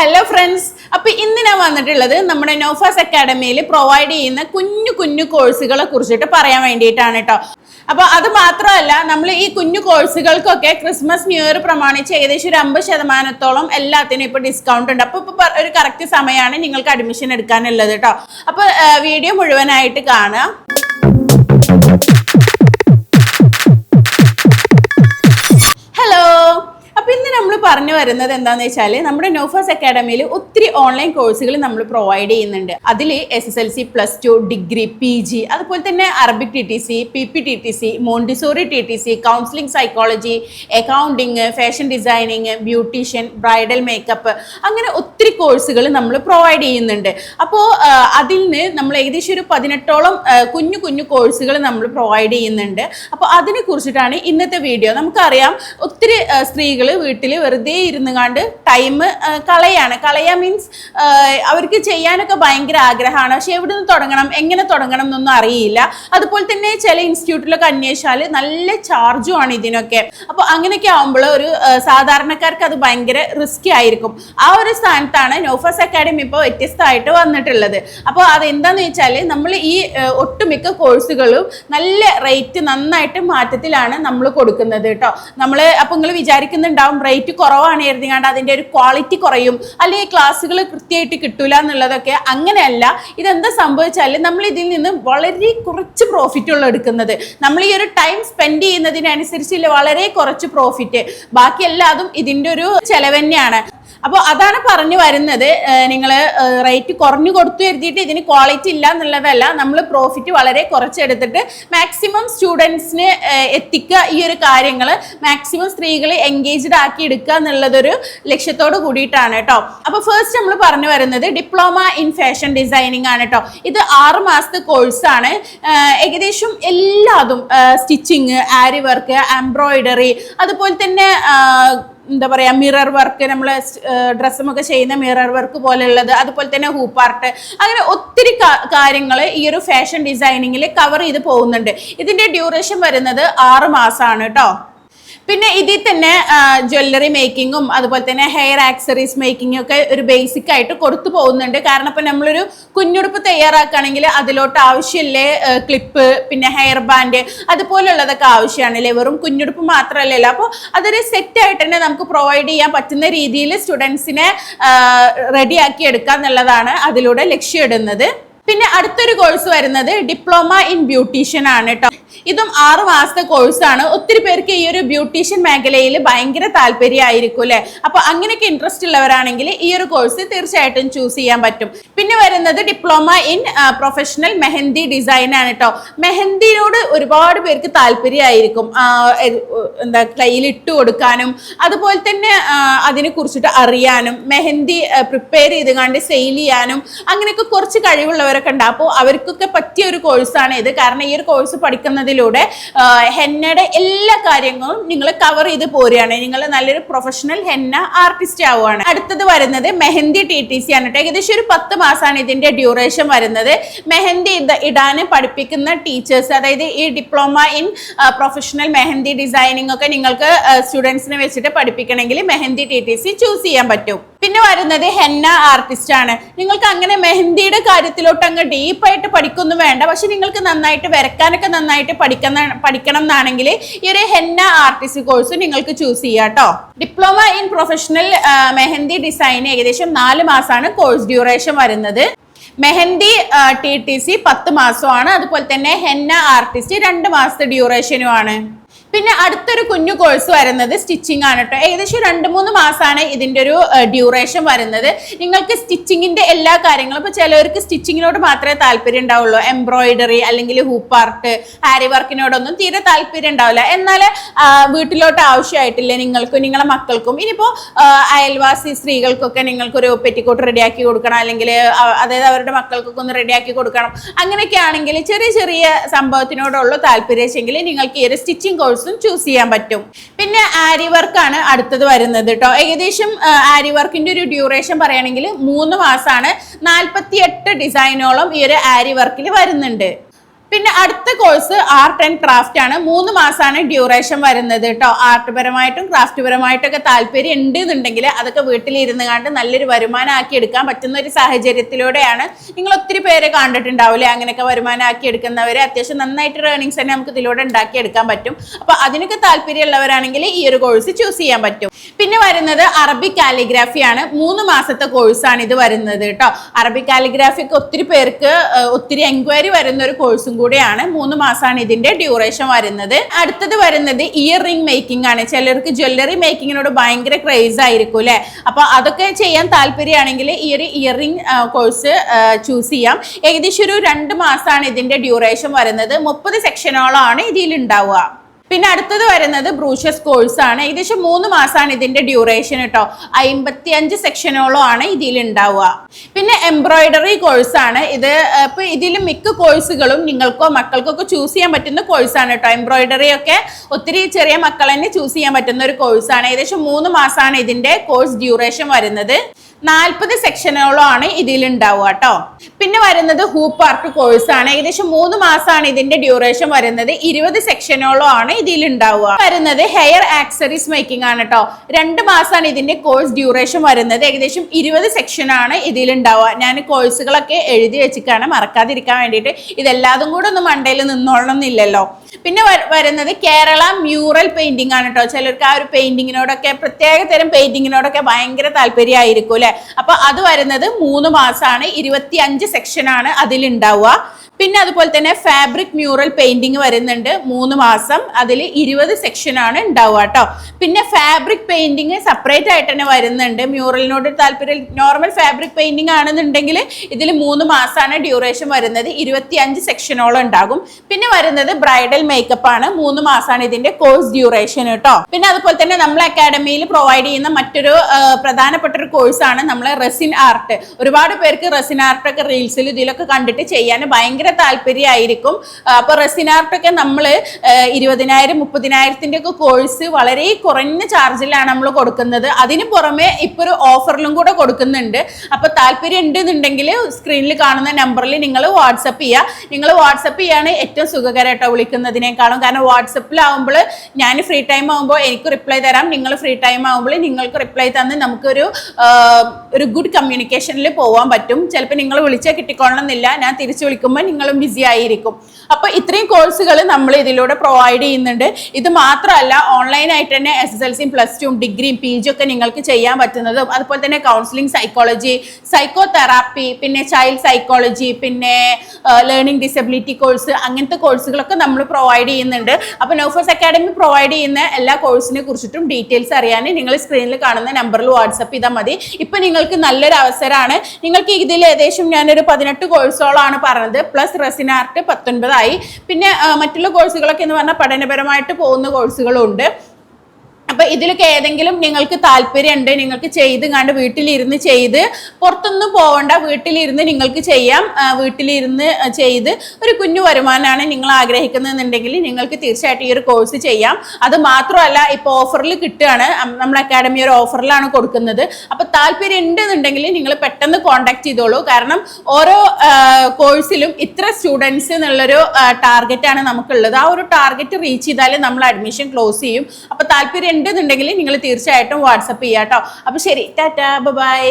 Hello friends അപ്പൊ ഇന്ന് ഞാൻ വന്നിട്ടുള്ളത് നമ്മുടെ നോഫാസ് അക്കാഡമിയിൽ പ്രൊവൈഡ് ചെയ്യുന്ന കുഞ്ഞു കുഞ്ഞു കോഴ്സുകളെ കുറിച്ചിട്ട് പറയാൻ വേണ്ടിയിട്ടാണ് കേട്ടോ അപ്പൊ അത് മാത്രമല്ല നമ്മൾ ഈ കുഞ്ഞു കോഴ്സുകൾക്കൊക്കെ ക്രിസ്മസ് ന്യൂ ഇയർ പ്രമാണിച്ച് ഏകദേശം ഒരു അമ്പത് ശതമാനത്തോളം എല്ലാത്തിനും ഇപ്പൊ ഡിസ്കൗണ്ട് ഉണ്ട്. അപ്പൊ ഇപ്പൊ ഒരു കറക്റ്റ് സമയമാണ് നിങ്ങൾക്ക് അഡ്മിഷൻ എടുക്കാനുള്ളത് കേട്ടോ അപ്പൊ വീഡിയോ മുഴുവനായിട്ട് കാണുക പറഞ്ഞു വരുന്നത് എന്താണെന്ന് വെച്ചാൽ നമ്മുടെ നോഫാസ് അക്കാഡമിയിൽ ഒത്തിരി ഓൺലൈൻ കോഴ്സുകൾ നമ്മൾ പ്രൊവൈഡ് ചെയ്യുന്നുണ്ട്. അതിൽ S S L C plus two degree P G അതുപോലെ തന്നെ Arabic T T C P P T T C Montessori T T C counselling psychology accounting fashion designing beautician bridal makeup അങ്ങനെ ഒത്തിരി കോഴ്സുകൾ നമ്മൾ provide ചെയ്യുന്നുണ്ട്. അപ്പോൾ അതിൽ നിന്ന് നമ്മൾ ഏകദേശം ഒരു പതിനെട്ടോളം കുഞ്ഞു കുഞ്ഞു കോഴ്സുകൾ നമ്മൾ പ്രൊവൈഡ് ചെയ്യുന്നുണ്ട്. അപ്പോൾ അതിനെ കുറിച്ചിട്ടാണ് ഇന്നത്തെ വീഡിയോ നമുക്കറിയാം ഒത്തിരി സ്ത്രീകൾ വീട്ടിൽ വെറുതെ ഇരുന്ന് കണ്ട് ടൈം കളയാണ്. കളയാ മീൻസ് അവർക്ക് ചെയ്യാനൊക്കെ ഭയങ്കര ആഗ്രഹമാണ്. പക്ഷെ എവിടെ നിന്ന് തുടങ്ങണം? എങ്ങനെ തുടങ്ങണം എന്നൊന്നും അറിയില്ല. അതുപോലെ തന്നെ ചില ഇൻസ്റ്റിറ്റ്യൂട്ടിലൊക്കെ അന്വേഷിച്ചാൽ നല്ല ചാർജും ആണ് ഇതിനൊക്കെ. അപ്പോൾ അങ്ങനെയൊക്കെ ആകുമ്പോൾ ഒരു സാധാരണക്കാർക്ക് അത് ഭയങ്കര റിസ്കി ആയിരിക്കും. ആ ഒരു സ്ഥാനത്താണ് നോഫസ് അക്കാഡമി ഇപ്പോൾ വ്യത്യസ്തമായിട്ട് വന്നിട്ടുള്ളത്. അപ്പോൾ അതെന്താണെന്ന് വെച്ചാൽ നമ്മൾ ഈ ഒട്ടുമിക്ക കോഴ്സുകളും നല്ല റേറ്റ് നന്നായിട്ട് മാറ്റത്തിലാണ് നമ്മൾ കൊടുക്കുന്നത് കേട്ടോ. നമ്മൾ അപ്പോൾ നിങ്ങൾ വിചാരിക്കുന്നുണ്ടാവും റേറ്റ് കുറവാണ് എഴുതിയാണ്ട് അതിന്റെ ഒരു ക്വാളിറ്റി കുറയും. അല്ലെങ്കിൽ ക്ലാസ്സുകൾ കൃത്യമായിട്ട് കിട്ടൂല എന്നുള്ളതൊക്കെ അങ്ങനെയല്ല. ഇതെന്താ സംഭവിച്ചാൽ നമ്മൾ ഇതിൽ നിന്ന് വളരെ കുറച്ച് പ്രോഫിറ്റ് ഉള്ള എടുക്കുന്നത്. നമ്മൾ ഈ ഒരു ടൈം സ്പെൻഡ് ചെയ്യുന്നതിനനുസരിച്ച് വളരെ കുറച്ച് പ്രോഫിറ്റ് ബാക്കി എല്ലാതും ഇതിന്റെ ഒരു ചെലവ് തന്നെയാണ്. അപ്പോൾ അതാണ് പറഞ്ഞു വരുന്നത്. നിങ്ങൾ റേറ്റ് കുറഞ്ഞു കൊടുത്തു എഴുതിയിട്ട് ഇതിന് ക്വാളിറ്റി ഇല്ല എന്നുള്ളതല്ല. നമ്മൾ പ്രോഫിറ്റ് വളരെ കുറച്ചെടുത്തിട്ട് മാക്സിമം സ്റ്റുഡൻസിന് എത്തിക്കുക ഈ ഒരു കാര്യങ്ങൾ മാക്സിമം സ്ത്രീകളെ എൻഗേജ്ഡ് ആക്കി എടുക്കുക എന്നുള്ളതൊരു ലക്ഷ്യത്തോട് കൂടിയിട്ടാണ് കേട്ടോ. അപ്പോൾ ഫസ്റ്റ് നമ്മൾ പറഞ്ഞു വരുന്നത് ഡിപ്ലോമ ഇൻ ഫാഷൻ ഡിസൈനിങ് ആണ് കേട്ടോ. ഇത് ആറ് മാസത്തെ കോഴ്സാണ് ഏകദേശം എല്ലാതും സ്റ്റിച്ചിങ് ആരി വർക്ക് എംബ്രോയിഡറി അതുപോലെ തന്നെ എന്താ പറയുക മിറർ വർക്ക് നമ്മൾ ഡ്രസ്സുമൊക്കെ ചെയ്യുന്ന മിറർ വർക്ക് പോലെയുള്ളത് അതുപോലെ തന്നെ ഹൂപ്പാർട്ട് അങ്ങനെ ഒത്തിരി കാര്യങ്ങൾ ഈ ഒരു ഫാഷൻ ഡിസൈനിങ്ങിൽ കവർ ചെയ്ത് പോകുന്നുണ്ട്. ഇതിന്റെ ഡ്യൂറേഷൻ വരുന്നത് ആറ് മാസമാണ് കേട്ടോ പിന്നെ ഇതിൽ തന്നെ ജ്വല്ലറി മേക്കിങ്ങും അതുപോലെ തന്നെ ഹെയർ ആക്സറീസ് മേക്കിങ്ങും ഒക്കെ ഒരു ബേസിക് ആയിട്ട് കൊടുത്തു പോകുന്നുണ്ട്. കാരണം ഇപ്പം നമ്മളൊരു കുഞ്ഞുടുപ്പ് തയ്യാറാക്കുകയാണെങ്കിൽ അതിലോട്ട് ആവശ്യമില്ലേ ക്ലിപ്പ് പിന്നെ ഹെയർ ബാൻഡ് അതുപോലുള്ളതൊക്കെ ആവശ്യമാണല്ലേ? വെറും കുഞ്ഞുടുപ്പ് മാത്രമല്ലല്ലോ അപ്പോൾ അതൊരു സെറ്റ് ആയിട്ട് തന്നെ നമുക്ക് പ്രൊവൈഡ് ചെയ്യാൻ പറ്റുന്ന രീതിയിൽ സ്റ്റുഡൻസിനെ റെഡിയാക്കി എടുക്കുക എന്നുള്ളതാണ് അതിലൂടെ ലക്ഷ്യമിടുന്നത് പിന്നെ അടുത്തൊരു കോഴ്സ് വരുന്നത് ഡിപ്ലോമ ഇൻ ബ്യൂട്ടീഷ്യൻ ആണ് കേട്ടോ ഇതും ആറ് മാസത്തെ കോഴ്സാണ് ഒത്തിരി പേർക്ക് ഈ ഒരു ബ്യൂട്ടീഷ്യൻ മേഖലയിൽ ഭയങ്കര താല്പര്യമായിരിക്കും അല്ലെ? അപ്പൊ അങ്ങനെയൊക്കെ ഇൻട്രസ്റ്റ് ഉള്ളവരാണെങ്കിൽ ഈ ഒരു കോഴ്സ് തീർച്ചയായിട്ടും ചൂസ് ചെയ്യാൻ പറ്റും. പിന്നെ വരുന്നത് diploma in professional mehndi design ആണ് കേട്ടോ മെഹന്തിയോട് ഒരുപാട് പേർക്ക് താല്പര്യമായിരിക്കും. എന്താ കയ്യിൽ ഇട്ട് കൊടുക്കാനും അതുപോലെ തന്നെ അതിനെ കുറിച്ചിട്ട് അറിയാനും മെഹന്തി പ്രിപ്പയർ ചെയ്ത് കണ്ട് സെയിൽ ചെയ്യാനും അങ്ങനെയൊക്കെ കുറച്ച് കഴിവുള്ളവരൊക്കെ ഉണ്ട്. അപ്പോൾ അവർക്കൊക്കെ പറ്റിയ ഒരു കോഴ്സാണ് ഇത്. കാരണം ഈ ഒരു കോഴ്സ് പഠിക്കുന്നതിലൂടെ ആ, ഹെന്നയുടെ എല്ലാ കാര്യങ്ങളും നിങ്ങൾ കവർ ചെയ്ത് പോരുകയാണ്. നിങ്ങൾ നല്ലൊരു പ്രൊഫഷണൽ ഹെന്ന ആർട്ടിസ്റ്റ് ആവുകയാണ്. അടുത്തത് വരുന്നത് മെഹന്തി ടി ടി സി ആണ് കേട്ടോ. ഏകദേശം ഒരു പത്ത് മാസമാണ് ഇതിന്റെ ഡ്യൂറേഷൻ വരുന്നത്. മെഹന്തി ഇടാൻ പഠിപ്പിക്കുന്ന ടീച്ചേഴ്സ് അതായത് ഈ diploma in professional mehndi designing ഒക്കെ നിങ്ങൾക്ക് സ്റ്റുഡൻസിനെ വെച്ചിട്ട് പഠിപ്പിക്കണമെങ്കിൽ mehndi T T C choose ചെയ്യാൻ പറ്റും. പിന്നെ വരുന്നത് ഹെന്ന ആർട്ടിസ്റ്റ് ആണ്. നിങ്ങൾക്ക് അങ്ങനെ മെഹന്തിയുടെ കാര്യത്തിലോട്ട് അങ്ങ് ഡീപ്പായിട്ട് പഠിക്കൊന്നും വേണ്ട. പക്ഷെ നിങ്ങൾക്ക് നന്നായിട്ട് വരക്കാനൊക്കെ നന്നായിട്ട് പഠിക്കുന്ന പഠിക്കണം എന്നാണെങ്കിൽ ഈ ഒരു ഹെന്ന ആർട്ടിസ്റ്റ് കോഴ്സ് നിങ്ങൾക്ക് ചൂസ് ചെയ്യാം കേട്ടോ. Diploma in professional mehndi design ഏകദേശം നാല് മാസമാണ് കോഴ്സ് ഡ്യൂറേഷൻ വരുന്നത്. മെഹന്തി ടി ടി സി പത്ത് മാസമാണ്. അതുപോലെ തന്നെ ഹെന്ന ആർട്ടിസ്റ്റ് രണ്ട് മാസത്തെ ഡ്യൂറേഷനുമാണ് പിന്നെ അടുത്തൊരു കുഞ്ഞു കോഴ്സ് വരുന്നത് സ്റ്റിച്ചിങ് ആണ് കേട്ടോ ഏകദേശം രണ്ട് മൂന്ന് മാസമാണ് ഇതിന്റെ ഒരു ഡ്യൂറേഷൻ വരുന്നത്. നിങ്ങൾക്ക് സ്റ്റിച്ചിങ്ങിന്റെ എല്ലാ കാര്യങ്ങളും ഇപ്പോൾ ചിലവർക്ക് സ്റ്റിച്ചിങ്ങിനോട് മാത്രമേ താല്പര്യം ഉണ്ടാവുള്ളൂ. എംബ്രോയിഡറി അല്ലെങ്കിൽ ഹൂപ്പാർട്ട് ഹാരി വർക്കിനോടൊന്നും തീരെ താല്പര്യം ഉണ്ടാവില്ല. എന്നാൽ വീട്ടിലോട്ട് ആവശ്യമായിട്ടില്ല നിങ്ങൾക്കും നിങ്ങളുടെ മക്കൾക്കും? ഇനിയിപ്പോൾ അയൽവാസി സ്ത്രീകൾക്കൊക്കെ നിങ്ങൾക്കൊരു പെറ്റിക്കോട്ട് റെഡിയാക്കി കൊടുക്കണം. അല്ലെങ്കിൽ അതായത് അവരുടെ മക്കൾക്കൊക്കെ ഒന്ന് റെഡിയാക്കി കൊടുക്കണം. അങ്ങനെയൊക്കെ ആണെങ്കിൽ ചെറിയ ചെറിയ സംഭവത്തിനോടുള്ള താല്പര്യം വെച്ചെങ്കിൽ നിങ്ങൾക്ക് ഈ ഒരു സ്റ്റിച്ചിങ് കോഴ്സും ചൂസ് ചെയ്യാൻ പറ്റും. പിന്നെ ആരി വർക്കാണ് അടുത്തത് വരുന്നത് കേട്ടോ ഏകദേശം ആരി വർക്കിന്റെ ഒരു ഡ്യൂറേഷൻ പറയുകയാണെങ്കിൽ മൂന്ന് മാസമാണ് നാൽപ്പത്തി എട്ട് ഡിസൈനോളം ഈ ഒരു ആരി വർക്കിൽ വരുന്നുണ്ട്. പിന്നെ അടുത്ത കോഴ്സ് ആർട്ട് ആൻഡ് ക്രാഫ്റ്റ് ആണ്. മൂന്ന് മാസമാണ് ഡ്യൂറേഷൻ വരുന്നത് കേട്ടോ ആർട്ട് പരമായിട്ടും ക്രാഫ്റ്റ് പരമായിട്ടും ഒക്കെ താല്പര്യം ഉണ്ട് എന്നുണ്ടെങ്കിൽ അതൊക്കെ വീട്ടിലിരുന്ന് കണ്ട് നല്ലൊരു വരുമാനം ആക്കി എടുക്കാൻ പറ്റുന്ന ഒരു സാഹചര്യത്തിലൂടെയാണ്. നിങ്ങൾ ഒത്തിരി പേരെ കണ്ടിട്ടുണ്ടാവില്ലേ? അങ്ങനെയൊക്കെ വരുമാനം ആക്കി എടുക്കുന്നവരെ അത്യാവശ്യം നന്നായിട്ട് റേണിങ്സ് തന്നെ നമുക്ക് ഇതിലൂടെ ഉണ്ടാക്കി എടുക്കാൻ പറ്റും. അപ്പൊ അതിനൊക്കെ താല്പര്യമുള്ളവരാണെങ്കിൽ ഈ ഒരു കോഴ്സ് ചൂസ് ചെയ്യാൻ പറ്റും. പിന്നെ വരുന്നത് അറബി കാലിഗ്രാഫി ആണ്. മൂന്ന് മാസത്തെ കോഴ്സാണ് ഇത് വരുന്നത് കേട്ടോ അറബി കാലിഗ്രാഫിക്ക് ഒത്തിരി പേർക്ക് ഒത്തിരി എൻക്വയറി വരുന്ന ഒരു കോഴ്സും കൂടിയാണ് മൂന്ന് മാസമാണ് ഇതിന്റെ ഡ്യൂറേഷൻ വരുന്നത്. അടുത്തത് വരുന്നത് ഇയർ റിംഗ് മേക്കിംഗ് ആണ്. ചിലർക്ക് ജ്വല്ലറി മേക്കിങ്ങിനോട് ഭയങ്കര ക്രേസ് ആയിരിക്കും അല്ലെ? അപ്പൊ അതൊക്കെ ചെയ്യാൻ താല്പര്യമാണെങ്കിൽ ഈ ഒരു ഇയർ റിംഗ് കോഴ്സ് ചൂസ് ചെയ്യാം. ഏകദേശം ഒരു രണ്ട് മാസമാണ് ഇതിന്റെ ഡ്യൂറേഷൻ വരുന്നത്. മുപ്പത് സെക്ഷനോളാണ് ഇതിൽ ഉണ്ടാവുക പിന്നെ അടുത്തത് വരുന്നത് ബ്രൂഷസ് കോഴ്സ് ആണ്. ഏകദേശം മൂന്ന് മാസമാണ് ഇതിന്റെ ഡ്യൂറേഷൻ കേട്ടോ അമ്പത്തി അഞ്ച് സെക്ഷനോളം ആണ് ഇതിൽ ഉണ്ടാവുക. പിന്നെ എംബ്രോയിഡറി കോഴ്സ് ആണ്. ഇത് ഇപ്പൊ ഇതിൽ മിക്ക കോഴ്സുകളും നിങ്ങൾക്കോ മക്കൾക്കോ ഒക്കെ ചൂസ് ചെയ്യാൻ പറ്റുന്ന കോഴ്സാണ് കേട്ടോ എംബ്രോയിഡറി ഒക്കെ ഒത്തിരി ചെറിയ മക്കൾ തന്നെ ചൂസ് ചെയ്യാൻ പറ്റുന്ന ഒരു കോഴ്സാണ് ഏകദേശം മൂന്ന് മാസമാണ് ഇതിന്റെ കോഴ്സ് ഡ്യൂറേഷൻ വരുന്നത്. നാൽപ്പത് സെക്ഷനുകളോ ആണ് ഇതിൽ ഉണ്ടാവുക കേട്ടോ. പിന്നെ വരുന്നത് ഹൂപ്പ് ആർട്ട് കോഴ്സ് ആണ്. ഏകദേശം മൂന്ന് മാസമാണ് ഇതിന്റെ ഡ്യൂറേഷൻ വരുന്നത്. ഇരുപത് സെക്ഷനോളം ആണ് ഇതിൽ ഉണ്ടാവുക വരുന്നത് ഹെയർ ആക്സറീസ് മേക്കിംഗ് ആണ് കേട്ടോ. രണ്ട് മാസമാണ് ഇതിന്റെ കോഴ്സ് ഡ്യൂറേഷൻ വരുന്നത്. ഏകദേശം ഇരുപത് സെക്ഷൻ ആണ് ഇതിൽ ഉണ്ടാവുക ഞാൻ കോഴ്സുകളൊക്കെ എഴുതി വെച്ചിട്ടാണ് മറക്കാതിരിക്കാൻ വേണ്ടിയിട്ട്. ഇതെല്ലാതും കൂടെ ഒന്ന് മണ്ടയിൽ നിന്നോളണം എന്നില്ലല്ലോ പിന്നെ വരുന്നത് കേരള മ്യൂറൽ പെയിന്റിംഗ് ആണ് കേട്ടോ. ചിലർക്ക് ആ ഒരു പെയിന്റിങ്ങിനോടൊക്കെ പ്രത്യേക തരം പെയിന്റിങ്ങിനോടൊക്കെ ഭയങ്കര താല്പര്യമായിരിക്കും അല്ലെ അപ്പൊ അത് വരുന്നത് മൂന്ന് മാസമാണ് ഇരുപത്തി അഞ്ച് സെക്ഷൻ ആണ് അതിലുണ്ടാവുക. പിന്നെ അതുപോലെ തന്നെ ഫാബ്രിക് മ്യൂറൽ പെയിന്റിങ് വരുന്നുണ്ട് മൂന്ന് മാസം. അതിൽ ഇരുപത് സെക്ഷൻ ആണ് ഉണ്ടാവുക കേട്ടോ. പിന്നെ ഫാബ്രിക് പെയിന്റിങ് സെപ്പറേറ്റ് ആയിട്ട് തന്നെ വരുന്നുണ്ട്. മ്യൂറലിനോട് താല്പര്യം നോർമൽ ഫാബ്രിക് പെയിന്റിങ് ആണെന്നുണ്ടെങ്കിൽ ഇതിൽ മൂന്ന് മാസമാണ് ഡ്യൂറേഷൻ വരുന്നത്. ഇരുപത്തി അഞ്ച് സെക്ഷനോളം ഉണ്ടാകും. പിന്നെ വരുന്നത് ബ്രൈഡൽ മേക്കപ്പ് ആണ്. മൂന്ന് മാസമാണ് ഇതിന്റെ കോഴ്സ് ഡ്യൂറേഷൻ കേട്ടോ. പിന്നെ അതുപോലെ തന്നെ നമ്മൾ അക്കാഡമിയിൽ പ്രൊവൈഡ് ചെയ്യുന്ന മറ്റൊരു പ്രധാനപ്പെട്ട ഒരു കോഴ്സാണ് നമ്മളെ റെസിൻ ആർട്ട് ഒരുപാട് പേർക്ക് റെസിൻ ആർട്ട് ഒക്കെ റീൽസിൽ ഇതിലൊക്കെ കണ്ടിട്ട് ചെയ്യാൻ ഭയങ്കര താല്പര്യമായിരിക്കും. അപ്പോൾ ആർട്ടൊക്കെ നമ്മൾ ഇരുപതിനായിരം മുപ്പതിനായിരത്തിന്റെ ഒക്കെ കോഴ്സ് വളരെ കുറഞ്ഞ ചാർജിലാണ് നമ്മൾ കൊടുക്കുന്നത്. അതിന് പുറമെ ഇപ്പോൾ ഒരു ഓഫറിലും കൂടെ കൊടുക്കുന്നുണ്ട്. അപ്പോൾ താല്പര്യം ഉണ്ടെന്നുണ്ടെങ്കിൽ സ്ക്രീനിൽ കാണുന്ന നമ്പറിൽ നിങ്ങൾ വാട്സപ്പ് ചെയ്യുക നിങ്ങൾ വാട്സപ്പ് ചെയ്യാണ് ഏറ്റവും സുഖകരമായിട്ടോ വിളിക്കുന്നതിനേക്കാളും. കാരണം വാട്സപ്പിലാവുമ്പോൾ ഞാൻ ഫ്രീ ടൈം ആകുമ്പോൾ എനിക്ക് റിപ്ലൈ തരാം. നിങ്ങൾ ഫ്രീ ടൈം ആകുമ്പോൾ നിങ്ങൾക്ക് റിപ്ലൈ തന്ന് നമുക്കൊരു ഒരു ഗുഡ് കമ്മ്യൂണിക്കേഷനിൽ പോകാൻ പറ്റും. ചിലപ്പോൾ നിങ്ങൾ വിളിച്ചാൽ കിട്ടിക്കൊള്ളണമെന്നില്ല ഞാൻ തിരിച്ചു വിളിക്കുമ്പോൾ നിങ്ങളും ബിസി ആയിരിക്കും. അപ്പോൾ ഇത്രയും കോഴ്സുകൾ നമ്മൾ ഇതിലൂടെ പ്രൊവൈഡ് ചെയ്യുന്നുണ്ട്. ഇത് മാത്രമല്ല ഓൺലൈനായിട്ട് തന്നെ എസ് എസ് എൽ സിയും പ്ലസ് ടുവും ഡിഗ്രിയും പി ജി ഒക്കെ നിങ്ങൾക്ക് ചെയ്യാൻ പറ്റുന്നതും അതുപോലെ തന്നെ കൗൺസിലിംഗ് സൈക്കോളജി സൈക്കോ തെറാപ്പി പിന്നെ ചൈൽഡ് സൈക്കോളജി പിന്നെ ലേണിംഗ് ഡിസബിലിറ്റി കോഴ്സ് അങ്ങനത്തെ കോഴ്സുകളൊക്കെ നമ്മൾ പ്രൊവൈഡ് ചെയ്യുന്നുണ്ട്. അപ്പോൾ നോഫേഴ്സ് അക്കാഡമി പ്രൊവൈഡ് ചെയ്യുന്ന എല്ലാ കോഴ്സിനെ കുറിച്ചിട്ടും ഡീറ്റെയിൽസ് അറിയാൻ നിങ്ങൾ സ്ക്രീനിൽ കാണുന്ന നമ്പറിൽ വാട്സപ്പ് ചെയ്താൽ മതി. ഇപ്പൊ നിങ്ങൾക്ക് നല്ലൊരു അവസരമാണ്. നിങ്ങൾക്ക് ഇതിൽ ഏകദേശം ഞാനൊരു പതിനെട്ട് കോഴ്സുകളാണ് പറഞ്ഞത്. പ്ലസ് റെസിനാർട്ട് പത്തൊൻപതായി. പിന്നെ മറ്റുള്ള കോഴ്സുകളൊക്കെ എന്ന് പറഞ്ഞാൽ പഠനപരമായിട്ട് പോകുന്ന കോഴ്സുകളും ഉണ്ട് അപ്പൊ ഇതിലൊക്കെ ഏതെങ്കിലും നിങ്ങൾക്ക് താല്പര്യമുണ്ട് നിങ്ങൾക്ക് ചെയ്ത് കണ്ട് വീട്ടിലിരുന്ന് ചെയ്ത് പുറത്തൊന്നും പോകണ്ട വീട്ടിലിരുന്ന് നിങ്ങൾക്ക് ചെയ്യാം വീട്ടിലിരുന്ന് ചെയ്ത് ഒരു കുഞ്ഞു വരുമാനമാണ് നിങ്ങൾ ആഗ്രഹിക്കുന്നതെന്നുണ്ടെങ്കിൽ നിങ്ങൾക്ക് തീർച്ചയായിട്ടും ഈ ഒരു കോഴ്സ് ചെയ്യാം. അത് മാത്രമല്ല ഇപ്പോൾ ഓഫറിൽ കിട്ടുകയാണ്. നമ്മൾ അക്കാഡമി ഒരു ഓഫറിലാണ് കൊടുക്കുന്നത്. അപ്പൊ താല്പര്യം ഉണ്ടെന്നുണ്ടെങ്കിൽ നിങ്ങൾ പെട്ടെന്ന് കോൺടാക്ട് ചെയ്തോളൂ. കാരണം ഓരോ കോഴ്സിലും ഇത്ര സ്റ്റുഡൻസ് എന്നുള്ളൊരു ടാർഗറ്റ് ആണ് നമുക്കുള്ളത്. ആ ഒരു ടാർഗറ്റ് റീച്ച് ചെയ്താൽ നമ്മൾ അഡ്മിഷൻ ക്ലോസ് ചെയ്യും. അപ്പൊ താല്പര്യം ഉണ്ടെന്നുണ്ടെങ്കിൽ നിങ്ങൾ തീർച്ചയായിട്ടും വാട്സപ്പ് ചെയ്യാം കേട്ടോ അപ്പൊ ശരി ടാറ്റാ ബൈ